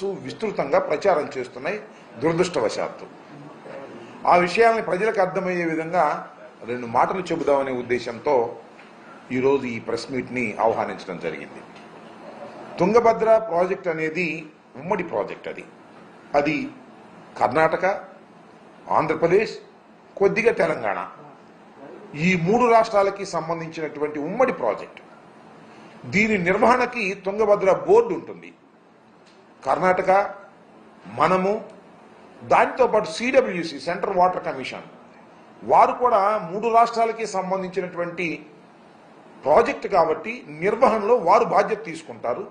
Channels విస్తృతంగా ప్రచారం చేస్తున్నాయి దురదృష్టవశాత్తు. ఆ విషయాల్ని ప్రజలకు అర్థమయ్యే విధంగా రెండు మాటలు చెబుదామనే ఉద్దేశంతో ఈరోజు ఈ ప్రెస్ మీట్ని ఆహ్వానించడం జరిగింది. తుంగభద్ర ప్రాజెక్ట్ అనేది ఉమ్మడి ప్రాజెక్ట్ అది. అది కర్ణాటక ఆంధ్రప్రదేశ్ కొద్దిగా తెలంగాణ. ఈ మూడు రాష్ట్రాలకి సంబంధించినటువంటి ఉమ్మడి ప్రాజెక్ట్. దీని నిర్వహణకి తుంగభద్ర బోర్డు ఉంటుంది. కర్ణాటక మనము దానితో పాటు సిడబ్ల్యూసి సెంట్రల్ వాటర్ కమిషన్ వారు కూడా మూడు రాష్ట్రాలకి సంబంధించినటువంటి ప్రాజెక్ట్ కాబట్టి నిర్వహణలో వారు బాధ్యత తీసుకుంటారు.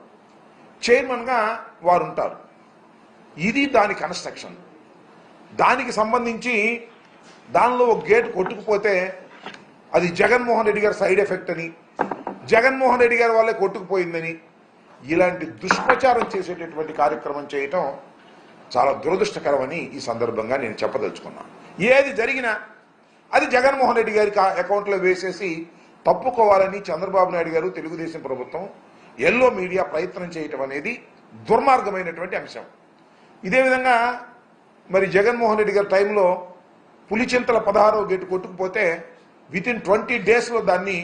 చైర్మన్గా వారు ఉంటారు ఇది దాని కన్స్ట్రక్షన్. దానికి సంబంధించి దానిలో ఒక గేట్ కొట్టుకుపోతే అది జగన్మోహన్ రెడ్డి గారి సైడ్ ఎఫెక్ట్ అని జగన్మోహన్ రెడ్డి గారి వల్లే కొట్టుకుపోయిందని ఇలాంటి దుష్ప్రచారం చేసేటటువంటి కార్యక్రమం చేయటం చాలా దురదృష్టకరమని ఈ సందర్భంగా నేను చెప్పదలుచుకున్నాను. ఏది జరిగినా అది జగన్మోహన్ రెడ్డి గారి అకౌంట్లో వేసేసి తప్పుకోవాలని చంద్రబాబు నాయుడు గారు తెలుగుదేశం ప్రభుత్వం ఎల్లో మీడియా ప్రయత్నం చేయటం అనేది దుర్మార్గమైనటువంటి అంశం. ఇదే విధంగా మరి జగన్మోహన్ రెడ్డి గారి టైంలో పులిచింతల పదహారో గేటు కొట్టుకుపోతే విత్ ఇన్ ట్వంటీ డేస్లో దాన్ని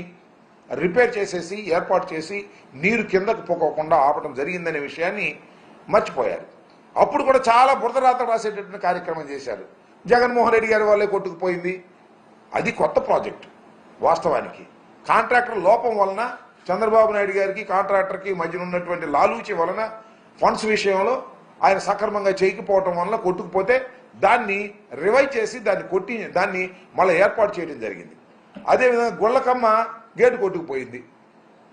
రిపేర్ చేసేసి ఏర్పాటు చేసి నీరు కిందకు పోకోకుండా ఆపడం జరిగిందనే విషయాన్ని మర్చిపోయారు. అప్పుడు కూడా చాలా బురదరాత రాసేటటువంటి కార్యక్రమం చేశారు. జగన్మోహన్ రెడ్డి గారి వాళ్ళే కొట్టుకుపోయింది అది కొత్త ప్రాజెక్ట్ వాస్తవానికి. కాంట్రాక్టర్ లోపం వలన చంద్రబాబు నాయుడు గారికి కాంట్రాక్టర్కి మధ్యన ఉన్నటువంటి లాలూచి వలన ఫండ్స్ విషయంలో ఆయన సక్రమంగా చేయకపోవటం వలన కొట్టుకుపోతే దాన్ని రివైవ్ చేసి దాన్ని కొట్టి దాన్ని మళ్ళీ ఏర్పాటు చేయడం జరిగింది. అదేవిధంగా గుళ్ళకమ్మ గేటు కొట్టుకుపోయింది.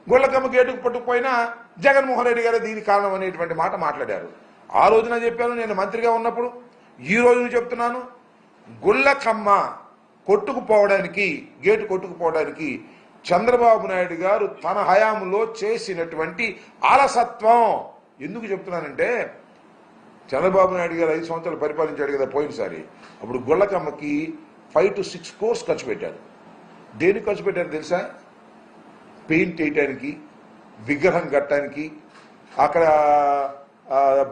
గుళ్ళకమ్మ గేటుకు పట్టుకుపోయినా జగన్మోహన్ రెడ్డి గారు దీనికి కారణం అనేటువంటి మాట మాట్లాడారు. ఆ రోజున చెప్పాను నేను మంత్రిగా ఉన్నప్పుడు ఈ రోజున చెప్తున్నాను గుళ్ళకమ్మ కొట్టుకుపోవడానికి గేటు కొట్టుకుపోవడానికి చంద్రబాబు నాయుడు గారు తన హయాంలో చేసినటువంటి అలసత్వం. ఎందుకు చెప్తున్నానంటే చంద్రబాబు నాయుడు గారు ఐదు సంవత్సరాలు పరిపాలించాడు కదా పోయినసారి అప్పుడు గుళ్ళకమ్మకి ఫైవ్ టు సిక్స్ కోర్స్ ఖర్చు పెట్టారు. దేనికి ఖర్చు పెట్టారు తెలుసా? పెయింట్ వేయటానికి విగ్రహం కట్టడానికి అక్కడ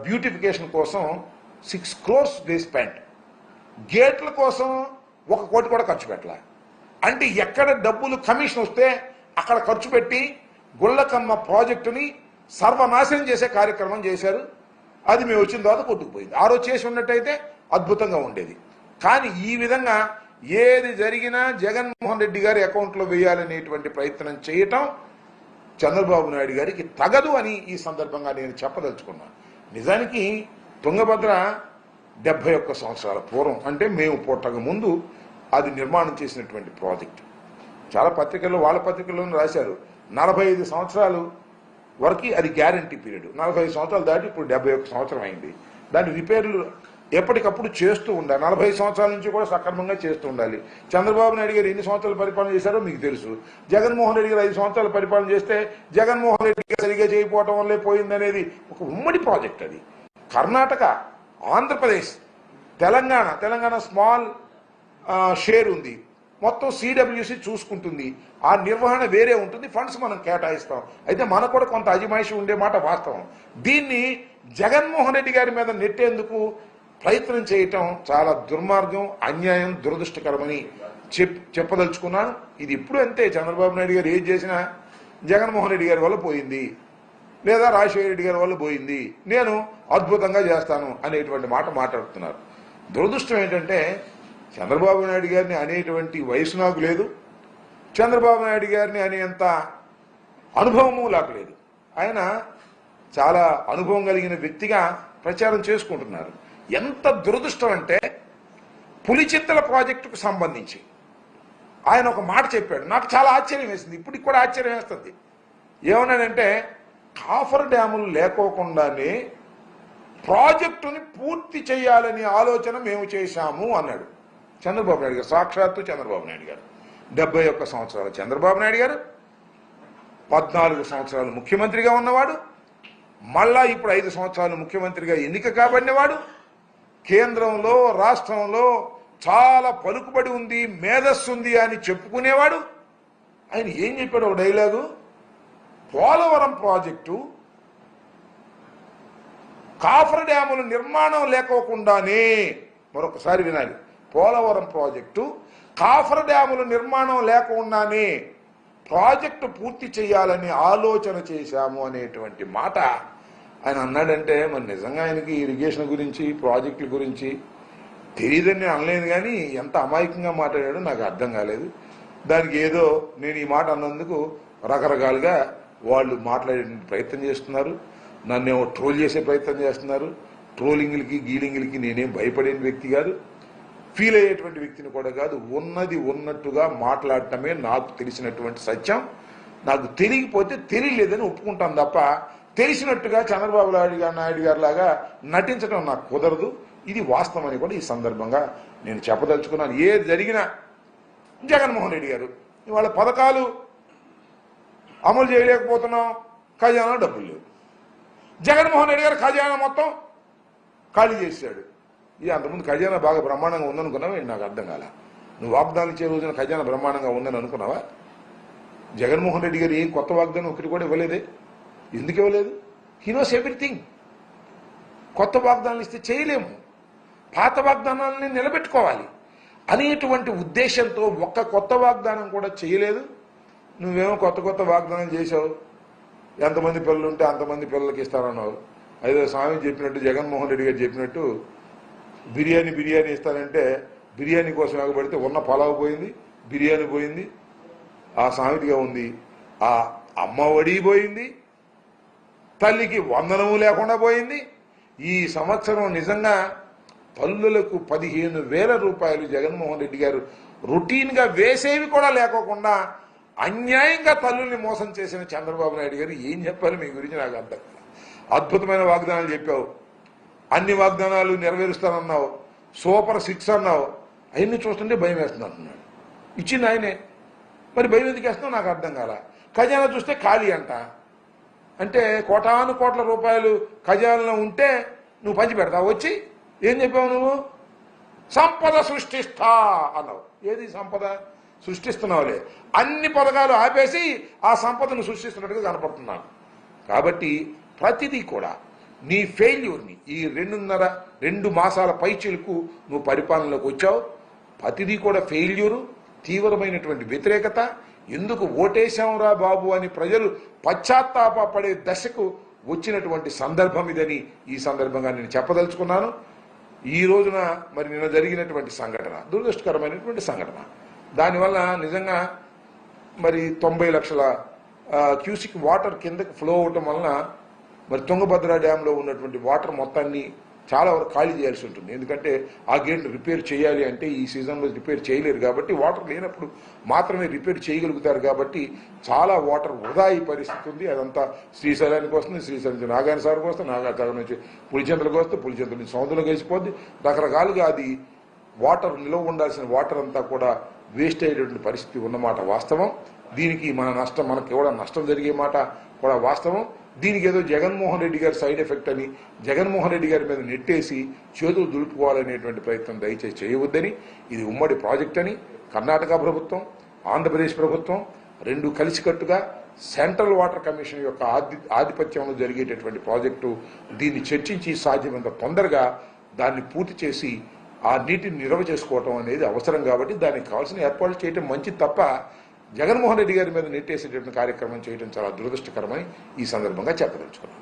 బ్యూటిఫికేషన్ కోసం సిక్స్ క్రోర్స్ దే స్పెండ్ గేట్ల కోసం ఒక కోటి కూడా ఖర్చు పెట్టాల. అంటే ఎక్కడ డబ్బులు కమిషన్ వస్తే అక్కడ ఖర్చు పెట్టి గుళ్ళకమ్మ ప్రాజెక్టుని సర్వనాశనం చేసే కార్యక్రమం చేశారు. అది మేము వచ్చిన తర్వాత కొట్టుకుపోయింది. ఆ రోజు చేసి ఉన్నట్టయితే అద్భుతంగా ఉండేది. కానీ ఈ విధంగా ఏది జరిగినా జగన్మోహన్ రెడ్డి గారి అకౌంట్లో వేయాలనేటువంటి ప్రయత్నం చేయటం చంద్రబాబు నాయుడు గారికి తగదు అని ఈ సందర్భంగా నేను చెప్పదలుచుకున్నాను. నిజానికి తుంగభద్ర డెబ్బై ఒక్క సంవత్సరాల పూర్వం అంటే మేము పుట్టక ముందు అది నిర్మాణం చేసినటువంటి ప్రాజెక్ట్. చాలా పత్రికల్లో వాళ్ళ పత్రికల్లోనూ రాశారు. నలభై ఐదు సంవత్సరాలు వరకు అది గ్యారంటీ పీరియడ్. నలభై ఐదు సంవత్సరాలు దాటి ఇప్పుడు డెబ్బై ఒక్క సంవత్సరం అయింది. దాని రిపేర్లు ఎప్పటికప్పుడు చేస్తూ ఉండాలి. నలభై సంవత్సరాల నుంచి కూడా సక్రమంగా చేస్తూ ఉండాలి. చంద్రబాబు నాయుడు గారు ఎన్ని సంవత్సరాలు పరిపాలన చేశారో మీకు తెలుసు. జగన్మోహన్ రెడ్డి గారు ఐదు సంవత్సరాలు పరిపాలన చేస్తే జగన్మోహన్ రెడ్డి గారు సరిగా చేయకపోవటం వల్లే పోయిందనేది ఒక ఉమ్మడి ప్రాజెక్ట్ అది. కర్ణాటక ఆంధ్రప్రదేశ్ తెలంగాణ తెలంగాణ స్మాల్ షేర్ ఉంది. మొత్తం సిడబ్ల్యూసి చూసుకుంటుంది. ఆ నిర్వహణ వేరే ఉంటుంది. ఫండ్స్ మనం కేటాయిస్తాం. అయితే మనకు కూడా కొంత అజమాయిషి ఉండే మాట వాస్తవం. దీన్ని జగన్మోహన్ రెడ్డి గారి మీద నెట్టేందుకు ప్రయత్నం చేయటం చాలా దుర్మార్గం అన్యాయం దురదృష్టకరమని చెప్ చెప్పదలుచుకున్నాను. ఇది ఇప్పుడు అంతే చంద్రబాబు నాయుడు గారు ఏం చేసినా జగన్మోహన్ రెడ్డి గారి వల్ల పోయింది. లేదా రాజశేఖర రెడ్డి గారి వల్ల పోయింది. నేను అద్భుతంగా చేస్తాను అనేటువంటి మాట మాట్లాడుతున్నారు. దురదృష్టం ఏంటంటే చంద్రబాబు నాయుడు గారిని అనేటువంటి వయసు నాకు లేదు. చంద్రబాబు నాయుడు గారిని అనేంత అనుభవము నాకు లేదు. ఆయన చాలా అనుభవం కలిగిన వ్యక్తిగా ప్రచారం చేసుకుంటున్నారు. ఎంత దురదృష్టం అంటే పులిచిత్తల ప్రాజెక్టుకు సంబంధించి. ఆయన ఒక మాట చెప్పాడు. నాకు చాలా ఆశ్చర్యం వేసింది. ఇప్పటికి కూడా ఆశ్చర్యం వేస్తుంది. ఏమన్నాడంటే కాఫర్ డ్యాములు లేకోకుండానే ప్రాజెక్టుని పూర్తి చేయాలనే ఆలోచన మేము చేశాము అన్నాడు. చంద్రబాబు నాయుడు గారు సాక్షాత్తు చంద్రబాబు నాయుడు గారు. డెబ్బై ఒక్క సంవత్సరాల చంద్రబాబు నాయుడు గారు పద్నాలుగు సంవత్సరాలు ముఖ్యమంత్రిగా ఉన్నవాడు మళ్ళా ఇప్పుడు ఐదు సంవత్సరాలు ముఖ్యమంత్రిగా ఎన్నిక కాబడినవాడు కేంద్రంలో రాష్ట్రంలో చాలా పలుకుబడి ఉంది మేధస్సు ఉంది అని చెప్పుకునేవాడు. ఆయన ఏం చెప్పాడు ఒక డైలాగు? పోలవరం ప్రాజెక్టు కాఫర్ డ్యాముల నిర్మాణం లేకోకుండానే మరొకసారి వినాలి. పోలవరం ప్రాజెక్టు కాఫర్ డ్యాముల నిర్మాణం లేకుండానే ప్రాజెక్టు పూర్తి చేయాలని ఆలోచన చేశాము అనేటువంటి మాట. ఆయన అన్నాడంటే మరి నిజంగా ఆయనకి ఇరిగేషన్ గురించి ప్రాజెక్టుల గురించి తెలియదని అనలేదు కానీ ఎంత అమాయకంగా మాట్లాడాడో నాకు అర్థం కాలేదు. దానికి ఏదో నేను ఈ మాట అన్నందుకు రకరకాలుగా వాళ్ళు మాట్లాడే ప్రయత్నం చేస్తున్నారు. నన్నేమో ట్రోల్ చేసే ప్రయత్నం చేస్తున్నారు. ట్రోలింగ్లకి గీలింగ్లకి నేనేం భయపడే వ్యక్తి కాదు. ఫీల్ అయ్యేటువంటి వ్యక్తిని కూడా కాదు. ఉన్నది ఉన్నట్టుగా మాట్లాడటమే నాకు తెలిసినటువంటి సత్యం. నాకు తెలియకపోతే తెలియలేదని ఒప్పుకుంటాను తప్ప తెలిసినట్టుగా చంద్రబాబు నాయుడు గారు నాయుడు గారు లాగా నటించడం నాకు కుదరదు. ఇది వాస్తవం అని కూడా ఈ సందర్భంగా నేను చెప్పదలుచుకున్నాను. ఏది జరిగినా జగన్మోహన్ రెడ్డి గారు ఇవాళ పథకాలు అమలు చేయలేకపోతున్నాం. ఖజానా డబ్బులు లేవు. జగన్మోహన్ రెడ్డి గారు ఖజానా మొత్తం ఖాళీ చేశాడు. ఇది అంతకుముందు ఖజానా బాగా బ్రహ్మాండంగా ఉందనుకున్నావా? నాకు అర్థం కాల. నువ్వు వాగ్దానం ఇచ్చే రోజున ఖజానా బ్రహ్మాండంగా ఉందని అనుకున్నావా జగన్మోహన్ రెడ్డి గారు ఏం కొత్త వాగ్దానం ఒకటి కూడా ఇవ్వలేదే. ఎందుకు ఇవ్వలేదు? హీ నోస్ ఎవ్రీథింగ్ కొత్త వాగ్దానాలు ఇస్తే చేయలేము. పాత వాగ్దానాలని నిలబెట్టుకోవాలి. అనేటువంటి ఉద్దేశంతో ఒక్క కొత్త వాగ్దానం కూడా చేయలేదు. నువ్వేమో కొత్త కొత్త వాగ్దానం చేశావు. ఎంతమంది పిల్లలు ఉంటే అంతమంది పిల్లలకి ఇస్తానన్నావు అదే స్వామి చెప్పినట్టు జగన్మోహన్ రెడ్డి గారు చెప్పినట్టు బిర్యానీ బిర్యానీ ఇస్తానంటే బిర్యానీ కోసం ఎగబడితే ఉన్న పొలావు పోయింది బిర్యానీ పోయింది ఆ సామెతగా ఉంది. ఆ అమ్మ ఒడి పోయింది తల్లికి వందనము లేకుండా పోయింది. ఈ సంవత్సరం నిజంగా తల్లులకు పదిహేను వేల రూపాయలు జగన్మోహన్ రెడ్డి గారు రొటీన్గా వేసేవి కూడా లేకోకుండా అన్యాయంగా తల్లుల్ని మోసం చేసిన చంద్రబాబు నాయుడు గారు ఏం చెప్పాలి మీ గురించి నాకు అర్థం అద్భుతమైన వాగ్దానాలు చెప్పావు. అన్ని వాగ్దానాలు నెరవేరుస్తానన్నావు. సూపర్ సిక్స్ అన్నావు. అవన్నీ చూస్తుంటే భయం వేస్తుంది అంటున్నాడు. ఇచ్చింది ఆయనే. మరి భయం ఎందుకు వేస్తున్నావు? నాకు అర్థం కాల. ఖజానా చూస్తే ఖాళీ అంట. అంటే కోటాను కోట్ల రూపాయలు ఖజానాలో ఉంటే నువ్వు పంచి పెడతావు వచ్చి ఏం చెప్పావు నువ్వు? సంపద సృష్టిస్తా అన్నావు. ఏది సంపద? సృష్టిస్తున్నావులే. అన్ని పథకాలు ఆపేసి ఆ సంపదను సృష్టిస్తున్నట్టుగా కనపడుతున్నాను. కాబట్టి ప్రతిదీ కూడా నీ ఫెయిల్యూర్ని ఈ రెండున్నర రెండు మాసాల పైచిలకు నువ్వు పరిపాలనలోకి వచ్చావు. ప్రతిదీ కూడా ఫెయిల్యూరు తీవ్రమైనటువంటి వ్యతిరేకత ఎందుకు ఓటేశాంరా బాబు అని ప్రజలు పశ్చాత్తాపడే దశకు వచ్చినటువంటి సందర్భం ఇదని ఈ సందర్భంగా నేను చెప్పదలుచుకున్నాను. ఈ రోజున మరి నిన్న జరిగినటువంటి సంఘటన దురదృష్టకరమైనటువంటి సంఘటన. దానివల్ల నిజంగా మరి తొంభై లక్షల క్యూసిక్ వాటర్ కిందకు ఫ్లో అవటం వలన మరి తుంగభద్ర డ్యాంలో ఉన్నటువంటి వాటర్ మొత్తాన్ని చాలా వరకు ఖాళీ చేయాల్సి ఉంటుంది. ఎందుకంటే ఆ గేట్ రిపేర్ చేయాలి అంటే ఈ సీజన్లో రిపేర్ చేయలేరు కాబట్టి వాటర్ లేనప్పుడు మాత్రమే రిపేర్ చేయగలుగుతారు కాబట్టి చాలా వాటర్ వృధా అయ్యే పరిస్థితి ఉంది. అదంతా శ్రీశైలానికి వస్తుంది శ్రీశైలం నుంచి నాగాని సార్కి వస్తుంది నాగార్జున నుంచి పులిచెంతలకు వస్తే పులిచెంతల నుంచి సముద్రంలో కలిసిపోద్ది రకరకాలుగా అది వాటర్ నిలువ ఉండాల్సిన వాటర్ అంతా కూడా వేస్ట్ అయ్యేటువంటి పరిస్థితి ఉన్నమాట వాస్తవం. దీనికి మన నష్టం మనకి కూడా నష్టం జరిగే మాట కూడా వాస్తవం. దీనికి ఏదో జగన్మోహన్ రెడ్డి గారి సైడ్ ఎఫెక్ట్ అని జగన్మోహన్ రెడ్డి గారి మీద నెట్టేసి చేతులు దులుపుకోవాలనేటువంటి ప్రయత్నం దయచేసి చేయవద్దని ఇది ఉమ్మడి ప్రాజెక్ట్ అని కర్ణాటక ప్రభుత్వం ఆంధ్రప్రదేశ్ ప్రభుత్వం రెండు కలిసికట్టుగా సెంట్రల్ వాటర్ కమిషన్ యొక్క ఆధి ఆధిపత్యంలో జరిగేటటువంటి ప్రాజెక్టు దీన్ని చర్చించి సాధ్యమైనంత తొందరగా దాన్ని పూర్తి చేసి ఆ నీటిని నిల్వ చేసుకోవటం అనేది అవసరం కాబట్టి దానికి కావాల్సిన ఏర్పాట్లు చేయటం మంచి తప్ప జగన్మోహన్ రెడ్డి గారి మీద నెట్టేసేటటువంటి కార్యక్రమం చేయడం చాలా దురదృష్టకరమని ఈ సందర్భంగా చెప్పదలుచుకున్నాను.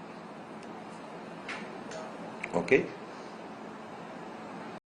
ఓకే?